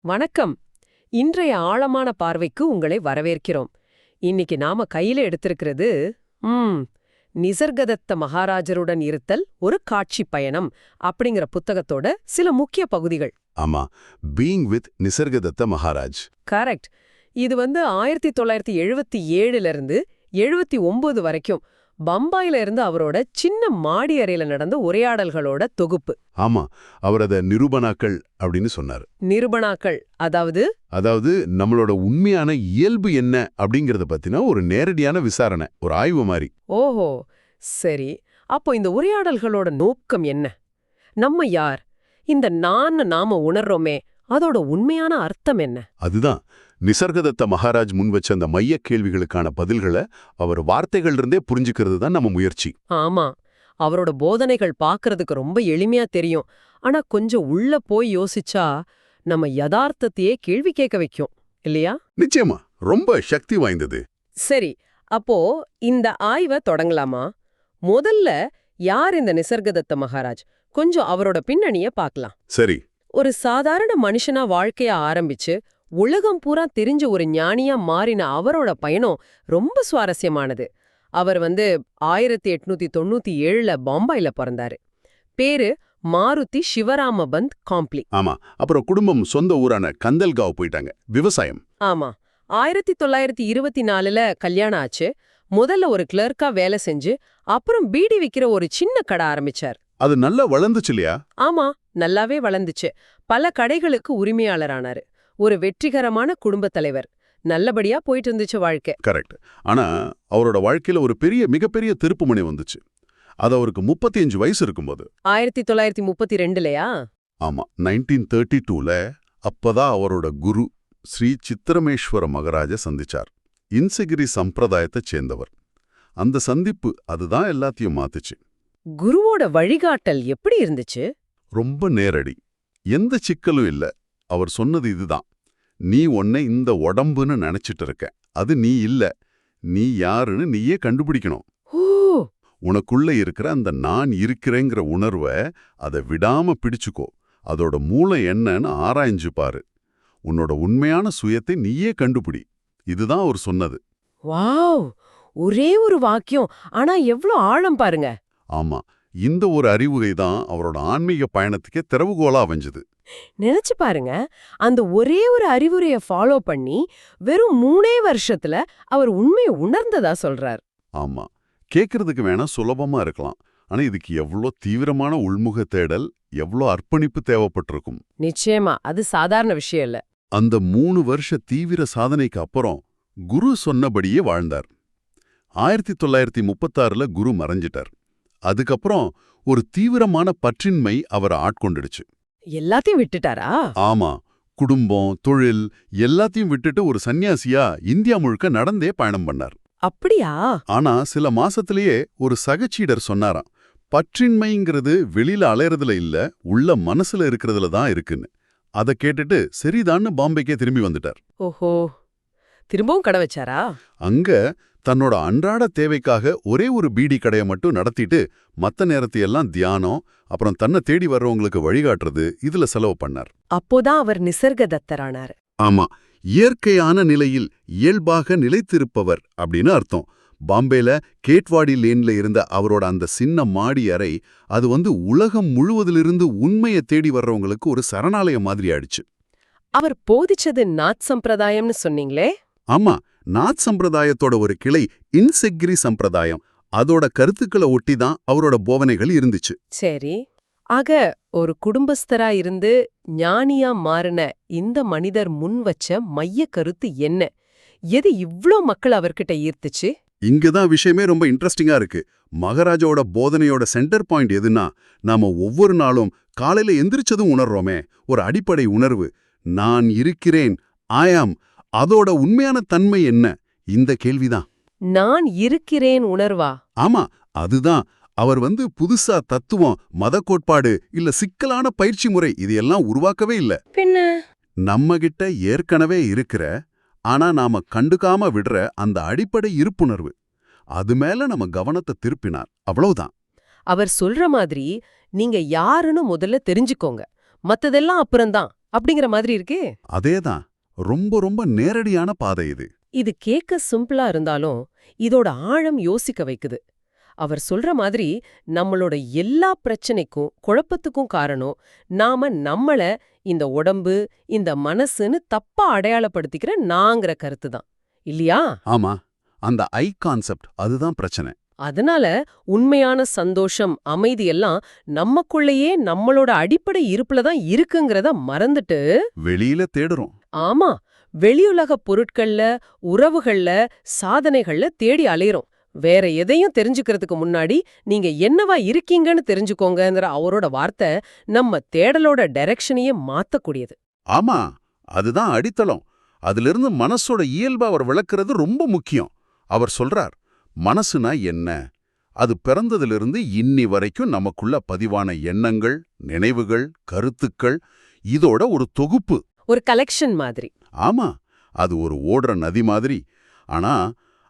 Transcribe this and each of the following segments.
வணக்கம். இன்றைய ஆழமான பார்வைக்கு உங்களை வரவேற்கிறோம். இன்னைக்கு நாம கையில எடுத்திருக்கிறது ம் நிசர்கதத்த மகாராஜருடன் இருத்தல் ஒரு காட்சி பயணம் அப்படிங்கிற புத்தகத்தோட சில முக்கிய பகுதிகள். ஆமா being with Nisargadatta Maharaj. Correct. இது வந்து ஆயிரத்தி தொள்ளாயிரத்தி எழுபத்தி ஏழுல இருந்து எழுபத்தி ஒன்பது வரைக்கும் பம்பாயில இருந்து அவரோட சின்ன மாடி அறையில நடந்த உரையாடல்களோட தொகுப்பு. ஆமா அவர் அத நிரூபணாக்கள் அப்படின்னு சொன்னார். நிருபணாக்கள் அதாவது? அதாவது நம்மளோட உண்மையான இயல்பு என்ன அப்படிங்கறத பத்தின ஒரு நேரடியான விசாரணை ஒரு ஆய்வு மாதிரி. ஓஹோ சரி. அப்போ இந்த உரையாடல்களோட நோக்கம் என்ன? நம்ம யார்? இந்த நான் நாம உணர்றோமே அதோட உண்மையான அர்த்தம் என்ன? அதுதான். நிசர்கதத்த மகாராஜ் முன் வச்ச அந்த மைய கேள்விகளுக்கான பதில்களை அவர் வார்த்தைகள் இருந்தே புரிஞ்சுக்கிறது தான் நம்ம முயற்சி. ஆமா. அவரோட போதனைகள் பார்க்கறதுக்கு ரொம்ப எளிமையா தெரியும். ஆனா கொஞ்சம் உள்ள போய் யோசிச்சா நம்ம யதார்த்தத்தையே கேள்வி கேட்க வைக்கும். இல்லையா? நிச்சயமா. ரொம்ப சக்தி வாய்ந்தது. சரி. அப்போ இந்த ஆய்வை தொடங்கலாமா? முதல்ல யார் இந்த நிசர்கதத்த மகாராஜ்? கொஞ்சம் அவரோட பின்னணிய பார்க்கலாம். சரி. ஒரு சாதாரண மனுஷனா வாழ்க்கைய ஆரம்பிச்சு உலகம் பூரா தெரிஞ்ச ஒரு ஞானியா மாறின அவரோட பயணம் ரொம்ப சுவாரஸ்யமானது. அவர் வந்து ஆயிரத்தி எட்நூத்தி தொண்ணூத்தி ஏழுல பாம்பாயில பிறந்தாரு. பேரு மாருதி சிவராமபந்த் காம்ப்ளி. ஆமா அப்புறம் குடும்பம் சொந்த ஊரான கந்தல்காவ் போயிட்டாங்க. விவசாயம். ஆமா ஆயிரத்தி தொள்ளாயிரத்தி இருபத்தி நாலுல கல்யாணம் ஆச்சு. முதல்ல ஒரு கிளர்க்கா வேலை செஞ்சு அப்புறம் பீடி விக்கிற ஒரு சின்ன கடை ஆரம்பிச்சார். அது நல்லா வளர்ந்துச்சு இல்லையா? ஆமா நல்லாவே வளர்ந்துச்சு. பல கடைகளுக்கு உரிமையாளரானாரு ஒரு வெற்றிகரமான குடும்பத் தலைவர். நல்லபடியா போயிட்டு இருந்துச்சு வாழ்க்கை. கரெக்ட். ஆனா அவரோட வாழ்க்கையில ஒரு பெரிய மிகப்பெரிய திருப்புமுனை வந்துச்சு. அது அவருக்கு 35 வயசு இருக்கும்போது. ஆயிரத்தி தொள்ளாயிரத்தி முப்பத்தி ரெண்டுலயா? ஆமா நைன்டீன் தேர்ட்டி டூல அப்பதான் அவரோட குரு ஸ்ரீ சித்திரமேஸ்வர மகராஜ சந்திச்சார். இன்சகிரி சம்பிரதாயத்தைச் சேர்ந்தவர். அந்த சந்திப்பு அதுதான் எல்லாத்தையும் மாத்துச்சு. குருவோட வழிகாட்டல் எப்படி இருந்துச்சு? ரொம்ப நேரடி. எந்த சிக்கலும் இல்ல. அவர் சொன்னது இதுதான். நீ உன்னை இந்த உடம்புன்னு நினைச்சிட்டு இருக்க. அது நீ இல்ல. நீ யாருன்னு நீயே கண்டுபிடிக்கணும். உனக்குள்ள இருக்கிற அந்த நான் இருக்கிறேங்கிற உணர்வை அதை விடாம பிடிச்சுக்கோ. அதோட மூளை என்னன்னு ஆராய்ஞ்சு பாரு. உன்னோட உண்மையான சுயத்தை நீயே கண்டுபிடி. இதுதான் அவர் சொன்னது. வாவ்! ஒரே ஒரு வாக்கியம். ஆனா எவ்ளோ ஆழம் பாருங்க. ஆமா. இந்த ஒரு அறிவுகை தான் அவரோட ஆன்மீக பயணத்துக்கே திறவுகோலா அமைஞ்சது. நினைச்சு பாருங்க. அந்த ஒரே ஒரு அறிவுரைய ஃபாலோ பண்ணி வெறும் மூணே வருஷத்துல அவர் உண்மையை உணர்ந்ததா சொல்றார். ஆமா. கேட்கறதுக்கு வேணா சுலபமா இருக்கலாம். ஆனா இதுக்கு எவ்வளோ தீவிரமான உள்முக தேடல் எவ்வளோ அர்ப்பணிப்பு தேவைப்பட்டிருக்கும். நிச்சயமா. அது சாதாரண விஷயம் இல்ல. அந்த மூணு வருஷ தீவிர சாதனைக்கு அப்புறம் குரு சொன்னபடியே வாழ்ந்தார். ஆயிரத்தி தொள்ளாயிரத்தி முப்பத்தாறுல குரு மறைஞ்சிட்டார். அதுக்கப்புறம் ஒரு தீவிரமான பற்றின்மை அவரை ஆட்கொண்டுடுச்சு. எல்லாத்தையும் விட்டுட்டாரா? ஆமா. குடும்பம் தொழில் எல்லாத்தையும் விட்டுட்டு ஒரு சன்னியாசியா இந்தியா முழுக்க நடந்தே பயணம் பண்ணார். அப்படியா? ஆனா சில மாசத்திலேயே ஒரு சகச்சீடர் சொன்னாராம் பற்றின்மைங்கிறது வெளியில அலையறதுல இல்ல உள்ள மனசுல இருக்கிறதுல தான் இருக்குன்னு. அத கேட்டுட்டு சரிதான்னு பாம்பேக்கே திரும்பி வந்துட்டார். ஓஹோ. திரும்பவும் கடை வச்சாரா? அங்க தன்னோட அன்றாட தேவைக்காக ஒரே ஒரு பீடி கடையை மட்டும் நடத்திட்டு மத்த நேரத்தையெல்லாம் தியானம் அப்புறம் தன்னை தேடி வர்றவங்களுக்கு வழிகாட்டுறது இதுல செலவு பண்ணார். அப்போதான் அவர் நிசர்கதத்தரானார் ஆமா இயற்கையான நிலையில் இயல்பாக நிலைத்திருப்பவர் அப்படின்னு அர்த்தம். பாம்பேல கேட்வாடி லேன்ல இருந்த அவரோட அந்த சின்ன மாடி அறை அது வந்து உலகம் முழுவதிலிருந்து உண்மையை தேடி வர்றவங்களுக்கு ஒரு சரணாலயம் மாதிரி ஆயிடுச்சு. அவர் போதிச்சது நாத் சம்பிரதாயம்னு சொன்னீங்களே? ஆமா நாத் சம்பிரதாயத்தோட ஒரு கிளை இன்செக்ரி சம்பிரதாயம். அதோட கருத்துக்களை ஒட்டி தான் அவரோட போதனைகள் இருந்துச்சு. சரி. ஆக ஒரு குடும்பஸ்தரா இருந்து ஞானியா மாறின இந்த மனிதர் முன் வச்ச மைய கருத்து என்ன? எது இவ்ளோ மக்கள் அவர்கிட்ட ஈர்த்துச்சு? இங்கதான் விஷயமே ரொம்ப இன்ட்ரெஸ்டிங்கா இருக்கு. மகாராஜாவோட போதனையோட சென்டர் பாயிண்ட் எதுனா நாம ஒவ்வொரு நாளும் காலையில எந்திரிச்சதும் உணர்றோமே. ஒரு அடிப்படை உணர்வு. நான் இருக்கிறேன் ஆயாம் அதோட உண்மையான தன்மை என்ன? இந்த கேள்விதான். நான் இருக்கிறேன் உணர்வா? ஆமா அதுதான். அவர் வந்து புதுசா தத்துவம் மத கோட்பாடு இல்ல சிக்கலான பயிற்சி முறை இதையெல்லாம் உருவாக்கவே இல்ல. பின்ன? நம்ம கிட்ட ஏற்கனவே இருக்கிற ஆனா நாம கண்டுக்காம விடுற அந்த அடிப்படை இருப்புணர்வு. அது மேல நம்ம கவனத்தை திருப்பினார். அவ்வளவுதான். அவர் சொல்ற மாதிரி நீங்க யாருன்னு முதல்ல தெரிஞ்சுக்கோங்க. மத்ததெல்லாம் அப்புறம்தான். அப்படிங்கிற மாதிரி இருக்கே. அதேதான். ரொம்ப ரொம்ப நேரடியான பாதை இது. இது கேட்க சிம்பிளா இருந்தாலும் இதோட ஆழம் யோசிக்க வைக்குது. அவர் சொல்ற மாதிரி நம்மளோட எல்லா பிரச்சனைக்கும் குழப்பத்துக்கும் காரணம் நாம நம்மள இந்த உடம்பு இந்த மனசுன்னு தப்பா அடையாளப்படுத்திக்கிற நாங்கிற கருத்து தான். இல்லையா? ஆமா. அந்த ஐ கான்செப்ட் அதுதான் பிரச்சனை. அதனால உண்மையான சந்தோஷம் அமைதி எல்லாம் நமக்குள்ளேயே நம்மளோட அடிப்படை இருப்புல தான் இருக்குங்கிறத மறந்துட்டு வெளியில தேடுறோம். ஆமா வெளியுலக பொருட்கள்ல உறவுகள்ல சாதனைகள்ல தேடி அலையறோம். வேற எதையும் தெரிஞ்சுக்கிறதுக்கு முன்னாடி நீங்க என்னவா இருக்கீங்கன்னு தெரிஞ்சுக்கோங்கங்கிற அவரோட வார்த்தை நம்ம தேடலோட டைரக்ஷனையே மாத்தக்கூடியது. ஆமா அதுதான் அடித்தளம். அதிலிருந்து மனசோட இயல்பு அவர் விளக்குறது ரொம்ப முக்கியம். அவர் சொல்றார் மனசுனா என்ன? அது பிறந்ததிலிருந்து இன்னி வரைக்கும் நமக்குள்ள பதிவான எண்ணங்கள் நினைவுகள் கருத்துக்கள் இதோட ஒரு தொகுப்பு. ஒரு கலெக்ஷன் மாதிரி. ஆமா அது ஒரு ஓடுற நதி மாதிரி. ஆனா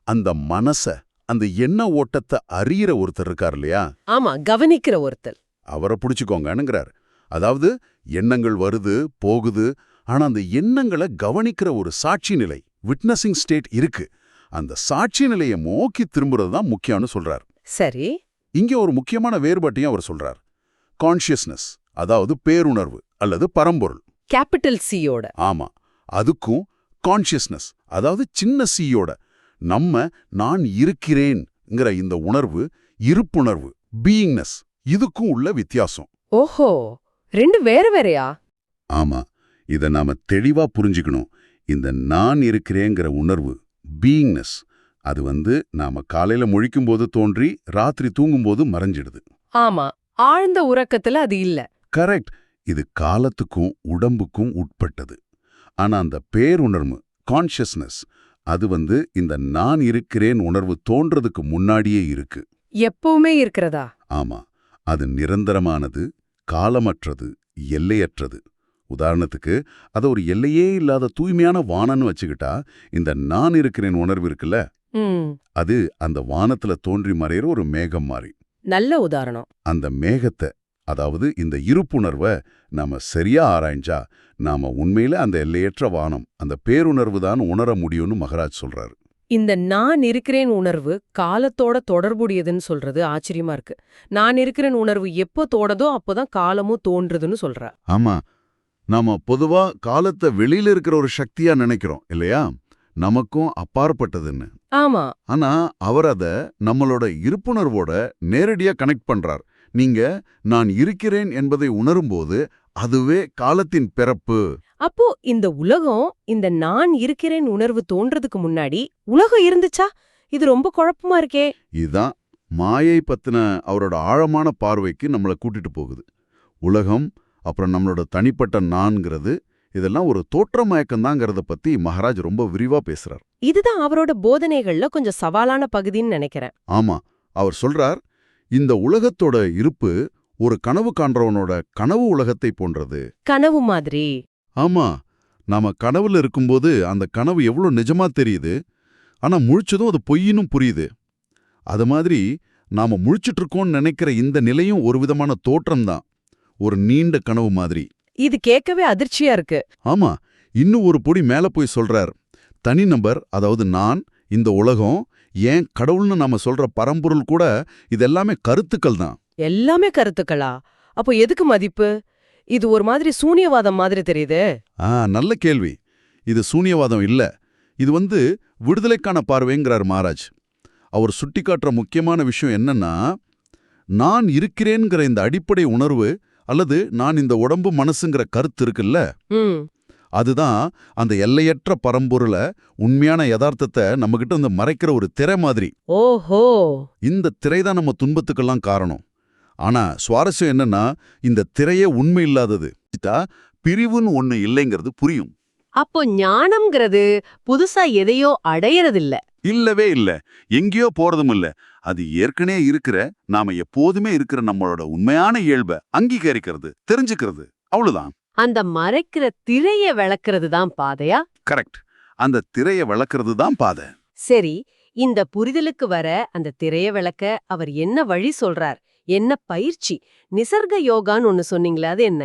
அந்த மனச அந்த எண்ண ஓட்டத்தை அறியிற ஒருத்தர் இருக்கார் இல்லையா? ஆமா கவனிக்கிற ஒருத்தல் அவரை பிடிச்சுக்கோங்கன்னுங்கிறார். அதாவது எண்ணங்கள் வருது போகுது ஆனா அந்த எண்ணங்களை கவனிக்கிற ஒரு சாட்சி நிலை விட்னஸிங் ஸ்டேட் இருக்கு. அந்த சாட்சி நிலையை நோக்கி திரும்புறது தான் முக்கியம்னு சொல்றார். சரி. இங்க ஒரு முக்கியமான வேறுபாட்டையும் அவர் சொல்றார். கான்ஷியஸ்னஸ் அதாவது பேருணர்வு அல்லது பரம்பொருள். கேபிட்டல் சியோட ஆமா. அதுக்கும் கான்ஷியஸ்னஸ் அதாவது சின்ன சீயோட நம்ம நான் இருக்கிறேன்ங்கிற இந்த உணர்வு இருப்புணர்வு பீயிங்னஸ் இதுக்கும் உள்ள வித்தியாசம். ஓஹோ. ரெண்டு வேற வேறயா? ஆமா. இத நாம தெளிவா புரிஞ்சுக்கணும். இந்த நான் இருக்கிறேங்கிற உணர்வு பீயிங்னஸ் அது வந்து நாம காலையில முழிக்கும்போது தோன்றி ராத்திரி தூங்கும்போது மறைஞ்சிடுது. ஆமா. ஆழ்ந்த உறக்கத்துல அது இல்ல. கரெக்ட் இது காலத்துக்கும் உடம்புக்கும் உட்பட்டது. ஆனா அந்த பேருணர்வு கான்ஷியஸ்னஸ் அது வந்து இந்த நான் இருக்கிறேன் உணர்வு தோன்றதுக்கு முன்னாடியே இருக்கு. எப்பவுமே இருக்கிறதா? ஆமா. அது நிரந்தரமானது காலமற்றது எல்லையற்றது. உதாரணத்துக்கு அதை ஒரு எல்லையே இல்லாத தூய்மையான வானன்னு வச்சுக்கிட்டா இந்த நான் இருக்கிறேன் உணர்வு இருக்குல்ல? அது அந்த வானத்துல தோன்றி மறையிற ஒரு மேகம் மாதிரி நல்ல உதாரணம். அந்த மேகத்தை அதாவது இந்த இருப்புணர்வை நாம சரியா ஆராய்ஞ்சா நாம உண்மையில அந்த எல்லையற்ற வானம் அந்த பேருணர்வு தான் உணர முடியும்னு மகராஜ் சொல்றாரு. இந்த நான் இருக்கிறேன் உணர்வு காலத்தோட தொடர்புடையதுன்னு சொல்றது ஆச்சரியமா இருக்கு. நான் இருக்கிறேன் உணர்வு எப்போ தோடதோ அப்போதான் காலமும் தோன்றுதுன்னு சொல்றா ஆமா நாம பொதுவா காலத்தை வெளியில இருக்கிற ஒரு சக்தியா நினைக்கிறோம் இல்லையா? நமக்கும் அப்பாற்பட்டதுன்னு. ஆமா. ஆனா அவர் அத நம்மளோட இருப்புணர்வோட நேரடியா கனெக்ட் பண்றார். நீங்க நான் இருக்கிறேன் என்பதை உணரும்போது அதுவே காலத்தின் பிறப்பு. அப்போ இந்த உலகம் இந்த நான் இருக்கிறேன் உணர்வு தோன்றதுக்கு முன்னாடி உலகம் இருந்துச்சா? இது ரொம்ப குழப்பமா இருக்கே. இதுதான் மாயை பத்தின அவரோட ஆழமான பார்வைக்கு நம்மளை கூட்டிட்டு போகுது. உலகம் அப்புறம் நம்மளோட தனிப்பட்ட நான்கிறது இதெல்லாம் ஒரு தோற்ற மயக்கம்தாங்கிறத பத்தி மகாராஜ் ரொம்ப விரிவா பேசுறார். இதுதான் அவரோட போதனைகள்ல கொஞ்சம் சவாலான பகுதின்னு நினைக்கிறேன். ஆமா அவர் சொல்றார் இந்த உலகத்தோட இருப்பு ஒரு கனவு காண்றவனோட கனவு உலகத்தை போன்றது. கனவு மாதிரி. ஆமா நாம கனவுல இருக்கும்போது அந்த கனவு எவ்வளவு நிஜமா தெரியுது ஆனா முழிச்சதும் அது பொய்யினும் புரியுது. அது மாதிரி நாம முழிச்சிட்டு இருக்கோம்னு நினைக்கிற இந்த நிலையும் ஒரு விதமான தோற்றம்தான். ஒரு நீண்ட கனவு மாதிரி. இது கேட்கவே அதிர்ச்சியா இருக்கு. ஆமா இன்னும் ஒரு பொடி மேல போய் சொல்றார். தனிநபர் அதாவது நான் இந்த உலகம் ஏன் கடவுள்னு நாம சொல்ற பரம்பொருள் கூட இதெல்லாமே கருத்துக்கள் தான். எல்லாமே கருத்துக்களா? அப்போ எதுக்கு மதிப்பு? இது ஒரு மாதிரி சூனியவாதம் மாதிரி தெரியுதே. ஆ நல்ல கேள்வி. இது சூனியவாதம் இல்ல. இது வந்து விடுதலைக்கான பார்வைங்கிறார் மகாராஜ் அவர் சுட்டிக்காட்டுற முக்கியமான விஷயம் என்னன்னா நான் இருக்கிறேங்கிற இந்த அடிப்படை உணர்வு அல்லது நான் இந்த உடம்பு மனசுங்கிற கருத்து இருக்குல்ல? அதுதான் அந்த எல்லையற்ற பரம்பொருளை உண்மையான யதார்த்தத்தை நம்மகிட்ட வந்து மறைக்கிற ஒரு திரை மாதிரி. ஓஹோ! இந்த திரை தான் நம்ம துன்பத்துக்கெல்லாம் காரணம். ஆனா சுவாரஸ்யம் என்னன்னா இந்த திரையே உண்மை இல்லாதது. பிரிவுன்னு ஒண்ணு இல்லைங்கிறது புரியும். அப்போ ஞானம்ங்கிறது புதுசா எதையோ அடையறதில்ல. இல்லவே இல்ல. எங்கேயோ போறதும் இல்ல. அது ஏற்கனவே இருக்கிற நாம எப்போதுமே இருக்கிற நம்மளோட உண்மையான இயல்பை அங்கீகரிக்கிறது தெரிஞ்சுக்கிறது. அவ்வளவுதான். அந்த மறைக்கிற திரைய விளக்குறது தான் பாதையா? கரெக்ட் அந்த திரையை விளக்குறது தான் பாதை. சரி இந்த புரிதலுக்கு வர அந்த திரைய விளக்க அவர் என்ன வழி சொல்றார்? என்ன பயிற்சி? நிசர்க யோகான்னு ஒன்னு சொன்னீங்களே அது என்ன?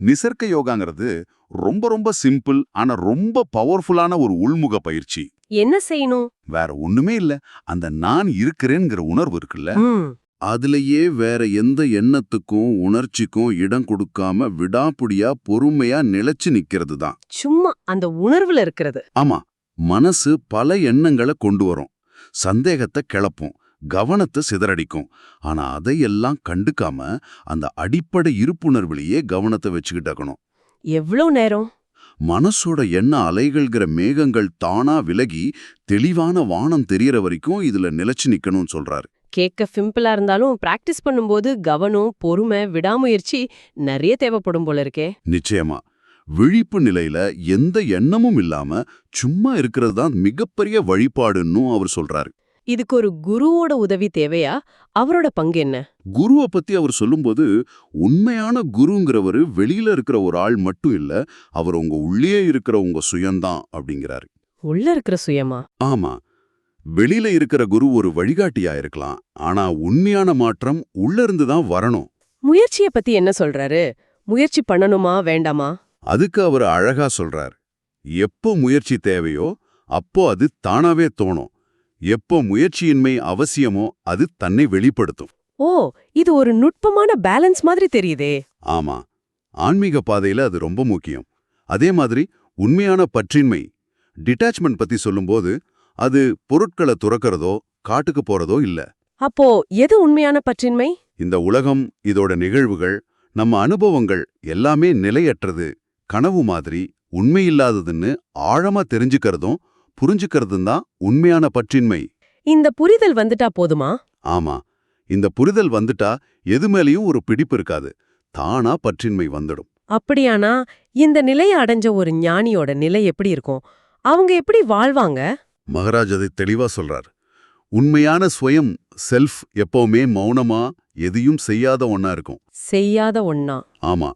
நிசர்க்க யோகாங்கிறது ரொம்ப ரொம்ப சிம்பிள் ஆனா ரொம்ப பவர்ஃபுல்லான ஒரு உள்முக பயிற்சி. என்ன செய்யணும்? வேற ஒண்ணுமே இல்ல. அந்த நான் இருக்கிறேங்கிற உணர்வு இருக்குல்ல? அதுலயே வேற எந்த எண்ணத்துக்கும் உணர்ச்சிக்கும் இடம் கொடுக்காம விடாப்புடியா பொறுமையா நிலைச்சு நிக்கிறது தான் சும்மா அந்த உணர்வுல இருக்கிறது. ஆமா மனசு பல எண்ணங்களை கொண்டு வரும். சந்தேகத்தை கிளப்பும் கவனத்தை சிதறடிக்கும். ஆனா அதையெல்லாம் கண்டுக்காம அந்த அடிப்படை இருப்புணர்விலேயே கவனத்தை வச்சுக்கிட்டக்கணும் எவ்வளவு நேரம்? மனசோட எண்ண அலைகள்கிற மேகங்கள் தானா விலகி தெளிவான வானம் தெரியற வரைக்கும் இதுல நிலைச்சு நிக்கணும்னு சொல்றாரு. கேட்க சிம்பிளா இருந்தாலும் பிராக்டிஸ் பண்ணும்போது கவனம் பொறுமை விடாமுயற்சி நிறைய தேவைப்படும் போல இருக்கே. நிச்சயமா. விழிப்பு நிலையில எந்த எண்ணமும் இல்லாம சும்மா இருக்கிறது தான் மிகப்பெரிய வழிபாடுன்னும் அவர் சொல்றாரு. இதுக்கு ஒரு குருவோட உதவி தேவையா? அவரோட பங்கு என்ன? குருவை பத்தி அவர் சொல்லும்போது உண்மையான குருங்கிறவரு வெளியில இருக்கிற ஒரு ஆள் மட்டும் இல்ல அவர் உங்க உள்ளே இருக்கிற உங்க சுயம்தான் அப்படிங்கிறாரு. உள்ள இருக்கிற சுயமா? ஆமா. வெளியில இருக்கிற குரு ஒரு வழிகாட்டியா இருக்கலாம். ஆனா உண்மையான மாற்றம் உள்ள இருந்து தான் வரணும். முயற்சிய பத்தி என்ன சொல்றாரு? முயற்சி பண்ணணுமா வேண்டாமா? அதுக்கு அவர் அழகா சொல்றார். எப்போ முயற்சி தேவையோ அப்போ அது தானாவே தோணும். எப்போ முயற்சியின்மை அவசியமோ அது தன்னை வெளிப்படுத்தும். ஓ இது ஒரு நுட்பமான பேலன்ஸ் மாதிரி தெரியுதே. ஆமா. ஆன்மீக பாதையில அது ரொம்ப முக்கியம். அதே மாதிரி உண்மையான பற்றின்மை. டிட்டாச்மெண்ட் பத்தி சொல்லும்போது அது பொருட்களை துறக்கறதோ காட்டுக்கு போறதோ இல்ல. அப்போ எது உண்மையான பற்றின்மை? இந்த உலகம் இதோட நிகழ்வுகள் நம்ம அனுபவங்கள் எல்லாமே நிலையற்றது கனவு மாதிரி உண்மையில்லாததுன்னு ஆழமா தெரிஞ்சுக்கிறதும் புரிஞ்சுக்கிறதும் தான் உண்மையான பற்றின்மை. இந்த புரிதல் வந்துட்டா போதுமா? ஆமா. இந்த புரிதல் வந்துட்டா எது மேலயும் ஒரு பிடிப்பு இருக்காது. தானா பற்றின்மை வந்துடும். அப்படியானா இந்த நிலைய அடைஞ்ச ஒரு ஞானியோட நிலை எப்படி இருக்கும்? அவங்க எப்படி வாழ்வாங்க? மகராஜ் அதை தெளிவா சொல்றார். உண்மையான ஸ்வயம் செல்ஃப் எப்பவுமே மௌனமா எதையும் செய்யாத ஒண்ணா இருக்கும். செய்யாத ஒண்ணா. ஆமா.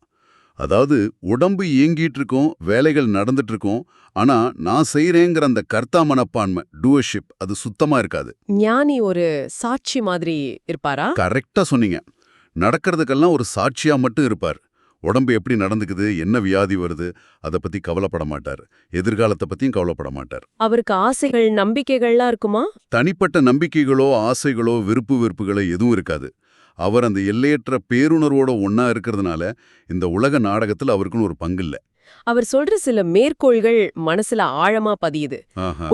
அதாவது உடம்பு இயங்கிட்டு இருக்கும் வேலைகள் நடந்துட்டு இருக்கும். ஆனா நான் செய்றேங்கிற அந்த கர்த்தா மனப்பான்மை டூவர்ஷிப் அது சுத்தமா இருக்காது. ஞானி ஒரு சாட்சி மாதிரி இருப்பாரா? கரெக்டா சொன்னீங்க. நடக்கிறதுக்கெல்லாம் ஒரு சாட்சியா மட்டும் இருப்பார். உடம்பு எப்படி நடந்துக்குது என்ன வியாதி வருது அதை பத்தி கவலைப்பட மாட்டார். எதிர்காலத்தை பத்தியும் கவலைப்பட மாட்டார். அவருக்கு ஆசைகள் நம்பிக்கைகள்லாம் இருக்குமா? தனிப்பட்ட நம்பிக்கைகளோ ஆசைகளோ விருப்பு வெறுப்புகளோ எதுவும் இருக்காது. அவர் அந்த எல்லையற்ற பேருணர்வோட ஒண்ணா இருக்கிறதுனால இந்த உலக நாடகத்துல அவருக்குன்னு ஒரு பங்கு இல்ல. அவர் சொல்ற சில மேற்கோள்கள் மனசுல ஆழமா பதியுது.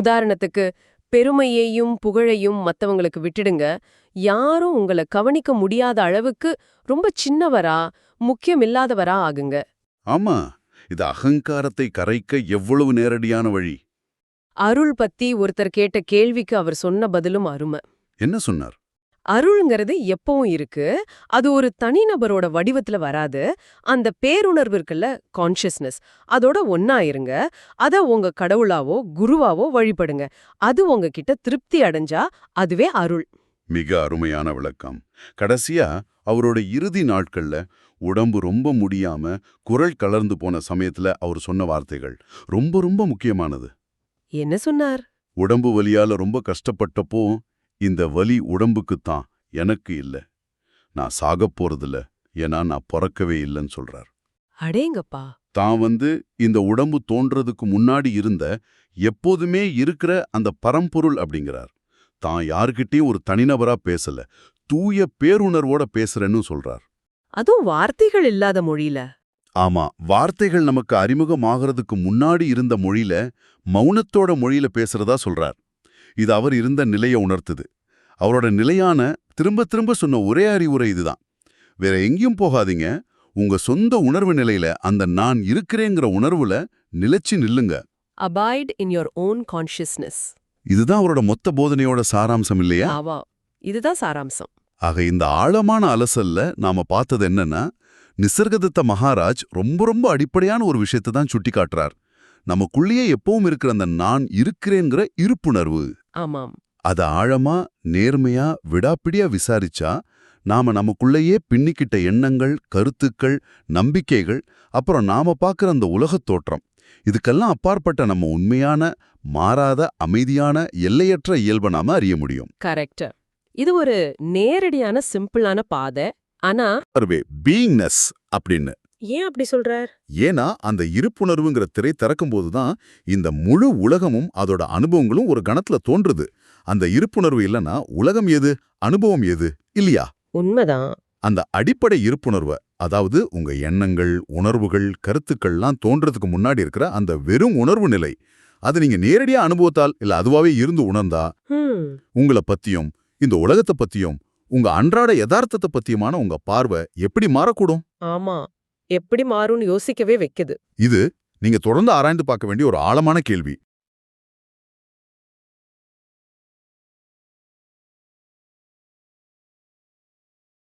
உதாரணத்துக்கு பெருமையையும் புகழையும் மத்தவங்களுக்கு விட்டுடுங்க. யாரும் உங்களை கவனிக்க முடியாத அளவுக்கு ரொம்ப சின்னவரா முக்கியமில்லாதவரா ஆகுங்க. ஆமா இது அகங்காரத்தை கரைக்க எவ்வளவு நேரடியான வழி? அருள் பத்தி ஒருத்தர் கேட்ட கேள்விக்கு அவர் சொன்ன பதிலும் அருமை. என்ன சொன்னார்? அருள்ங்கிறது எப்பவும் இருக்கு அது ஒரு தனிநபரோட வடிவத்துல வராது அந்த பேருணர்வு இருக்குல்ல கான்ஷியஸ்னஸ் அதோட ஒன்னா இருங்க அத உங்க கடவுளாவோ குருவாவோ வழிபடுங்க அது உங்ககிட்ட திருப்தி அடைஞ்சா அதுவே அருள். மிக அருமையான விளக்கம். கடைசியா அவரோட இறுதி நாட்கள்ல உடம்பு ரொம்ப முடியாம குரல் கலர்ந்து போன சமயத்துல அவர் சொன்ன வார்த்தைகள் ரொம்ப ரொம்ப முக்கியமானது. என்ன சொன்னார்? உடம்பு வலியால ரொம்ப கஷ்டப்பட்டப்போ இந்த வலி உடம்புக்குத்தான் எனக்கு இல்ல. நான் சாகப் போறதில்ல ஏன்னா நான் பிறக்கவே இல்லைன்னு சொல்றார். அடேங்கப்பா! தான் வந்து இந்த உடம்பு தோன்றதுக்கு முன்னாடி இருந்த எப்போதுமே இருக்கிற அந்த பரம்பொருள் அப்படிங்கிறார். தான் யார்கிட்டயும் ஒரு தனிநபரா பேசல. தூய பேருணர்வோட பேசுறேன்னு சொல்றார். அதுவும் வார்த்தைகள் இல்லாத மொழியில. ஆமா வார்த்தைகள் நமக்கு அறிமுகமாகறதுக்கு முன்னாடி இருந்த மொழியில மௌனத்தோட மொழியில பேசுறதா சொல்றார். இது அவர் இருந்த நிலைய உணர்த்துது. அவரோட நிலையான திரும்ப திரும்ப சொன்ன ஒரே அறிவுரை இதுதான். வேற எங்கேயும் போகாதீங்க. உங்க சொந்த உணர்வு நிலையில அந்த நான் இருக்கிறேங்கிற உணர்வுல நிலைச்சு நில்லுங்க. Abide in your own consciousness இதுதான் அவரோட மொத்த போதனையோட சாராம்சம் இல்லையா? இதுதான் சாராம்சம். ஆக இந்த ஆழமான அலசல்ல நாம பார்த்தது என்னன்னா நிசர்கதத்த மகாராஜ் ரொம்ப ரொம்ப அடிப்படையான ஒரு விஷயத்தை தான் சுட்டி காட்டுறார் நமக்குள்ளேயே எப்பவும் இருக்கிற அந்த நான் இருக்கிறேங்கிற இருப்புணர்வு. ஆமாம். அத ஆழமா நேர்மையா விடாப்பிடியா விசாரிச்சா நாம நமக்குள்ளேயே பின்னிக்கிட்ட எண்ணங்கள் கருத்துக்கள் நம்பிக்கைகள் அப்புறம் நாம பார்க்குற அந்த உலகத் தோற்றம். இதுக்கெல்லாம் அப்பாற்பட்ட நம்ம உண்மையான மாறாத அமைதியான எல்லையற்ற இயல்பை நாம அறிய முடியும். கரெக்ட். இது ஒரு நேரடியான சிம்பிளான பாதை. ஆனா பீயிங்னஸ் அப்படின்னு. ஏன் அப்படி சொல்றார்? ஏன்னா அந்த இருப்புணர்வுங்கிற திரை திறக்கும்போது தான் இந்த முழு உலகமும் அதோட அனுபவங்களும் ஒரு கணத்துல தோன்றுது. அந்த இருப்புணர்வு இல்லைன்னா உலகம் எது அனுபவம் எது இல்லையா? உண்மைதான். அந்த அடிப்படை இருப்புணர்வை அதாவது உங்க எண்ணங்கள் உணர்வுகள் கருத்துக்கள்லாம் தோன்றதுக்கு முன்னாடி இருக்கிற அந்த வெறும் உணர்வு நிலை. அது நீங்க நேரடியா அனுபவத்தால் இல்ல அதுவாவே இருந்து உணர்ந்தா உங்கள பத்தியும் இந்த உலகத்தை பத்தியும் உங்க அன்றாட யதார்த்தத்தை பத்தியுமான உங்க பார்வை எப்படி மாறக்கூடும்? ஆமா. எப்படி மாறும்னு யோசிக்கவே வைக்குது. இது நீங்க தொடர்ந்து ஆராய்ந்து பார்க்க வேண்டிய ஒரு ஆழமான கேள்வி.